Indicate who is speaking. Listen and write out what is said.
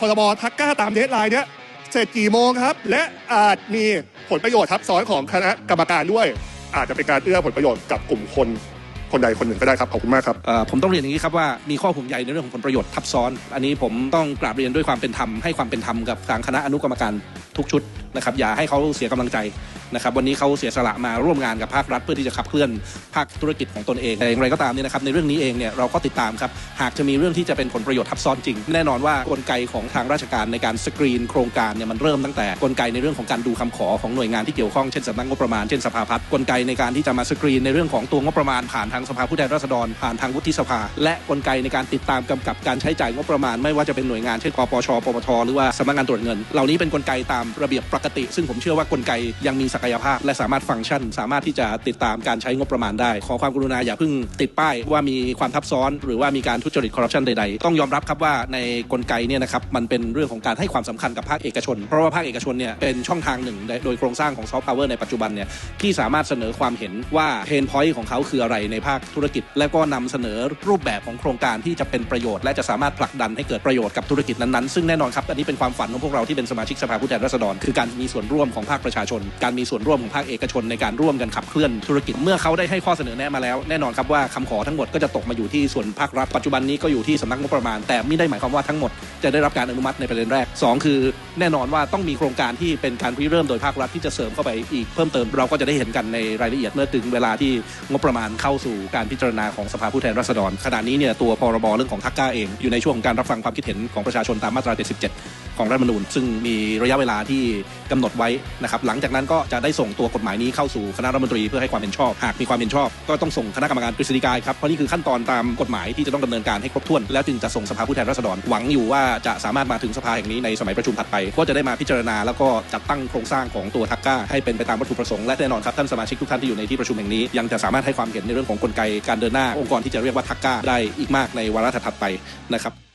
Speaker 1: พรบทักก้าตามเดทไลน์เนี้ยเสร็จกี่โมงครับ และอาจมีผลประโยชน์ทับซ้อนของคณะกรรมการด้วย อาจจะเป็นการเอื้อผลประโยชน์กับกลุ่มคนคนใดคนหนึ่งก็ได้ครับขอบคุณมากครับ
Speaker 2: ผมต้องเรียนอย่างนี้ครับว่ามีข้อห่วงใยในเรื่องของผลประโยชน์ทับซ้อน อันนี้ผมต้องกราบเรียนด้วยความเป็นธรรมให้ความเป็นธรรมกับทางคณะอนุกรรมการทุกชุดนะครับอย่าให้เขาเสียกำลังใจ นะครับวันนี้เขาเสียสละมาร่วมงานกับภาครัฐ เพื่อที่จะขับเคลื่อนภาคธุรกิจของตนเองแต่อย่างไรก็ตามเนี่ยนะครับในเรื่องนี้เองเนี่ยเราก็ติดตามครับหากจะมีเรื่องที่จะเป็นผลประโยชน์ทับซ้อนจริง แน่นอนว่ากลไกของทางราชการในการสกรีนโครงการเนี่ยมันเริ่มตั้งแต่กลไกในเรื่องของการดูคำขอของหน่วยงานที่เกี่ยวข้องเช่นสำนักงบประมาณเช่นสภาพัฒน์กลไกในการที่จะมาสกรีนในเรื่องของตัวงบประมาณผ่านทางสภาผู้แทนราษฎรผ่านทางวุฒิสภา และกลไกในการติดตามกำกับการใช้จ่ายงบประมาณ ไม่ว่าจะเป็นหน่วยงานเช่นปปชปปทหรือว่าสำนักงานตรวจเงิน เหล่านี้เป็นกลไกตามระเบียบปกติ ซึ่งผมเชื่อว่ากลไกยังมีศักยภาพ และสามารถฟังก์ชัน สามารถที่จะติดตามการใช้งบประมาณได้ ขอความกรุณาอย่าเพิ่งติดป้ายว่ามีความทับซ้อน หรือว่ามีการทุจริตคอร์รัปชันใดๆ ต้องยอมรับครับว่าในกลไกเนี่ยนะครับมันเป็นเรื่องของการให้ความสำคัญกับภาคเอกชน เพราะว่าภาคเอกชนเนี่ยเป็นช่องทางหนึ่ง โดยโครงสร้างของซอฟต์พาวเวอร์ในปัจจุบันเนี่ยที่สามารถเสนอความเห็นว่าเพนพอยต์ของเขาคืออะไรในภาคธุรกิจ และก็นำเสนอรูปแบบของโครงการที่จะเป็นประโยชน์ และจะสามารถผลักดันให้เกิดประโยชน์กับธุรกิจนั้นๆซึ่งแน่นอนครับอันนี้เป็นความฝันของพวกเราที่เป็นสมาชิกสภาผู้แทนราษฎรคือการมีส่วนร่วมของภาคประชาชนการมีส่วนร่วมของภาคเอกชนในการร่วมกันขับเคลื่อนธุรกิจเมื่อเขาได้ให้ข้อเสนอแนะมาแล้วแน่นอนครับว่าคำขอทั้งหมดก็จะตกมาอยู่ที่ส่วนภาครัฐปัจจุบันนี้ก็อยู่ที่สำนักงบประมาณ แต่ไม่ได้หมายความว่าทั้งหมดจะได้รับการอนุมัติในประเด็นแรกสองคือ แน่นอนว่าต้องมีโครงการที่เป็นการริเริ่มโดยภาครัฐที่จะเสริมเข้าไปอีกเพิ่มเติมเราก็จะได้เห็นกันในรายละเอียดเมื่อถึงเวลาที่งบประมาณเข้าสู่การพิจารณาของสภาผู้แทนราษฎรขณะนี้เนี่ยตัวพรบเรื่องของทักก้าเองอยู่ในช่วงของการรับฟังความคิดเห็นของประชาชนตามมาตรา 77 ของรัฐธรรมนูญ ซึ่งมีระยะเวลาที่กำหนดไว้นะครับหลังจากนั้นก็จะได้ส่งตัวกฎหมายนี้เข้าสู่คณะรัฐมนตรีเพื่อให้ความเห็นชอบหากมีความเห็นชอบ ก็ต้องส่งคณะกรรมการกฤษฎีกาครับเพราะนี่คือขั้นตอนตามกฎหมายที่จะต้องดำเนินการให้ครบถ้วนแล้วจึงจะส่งสภาผู้แทนราษฎรหวังอยู่ว่าจะสามารถมาถึงสภาแห่งนี้ในสมัยประชุมถัดไป ก็จะได้มาพิจารณาแล้วก็จัดตั้งโครงสร้างของตัวทักก้าให้เป็นไปตามวัตถุประสงค์และแน่นอนครับท่านสมาชิกทุกท่านที่อยู่ในที่ประชุมแห่งนี้ยังจะสามารถให้ความเห็นในเรื่องของกลไกการเดินหน้า องค์กรที่จะเรียกว่าทักก้าได้อีกมากในวาระถัดไปนะครับ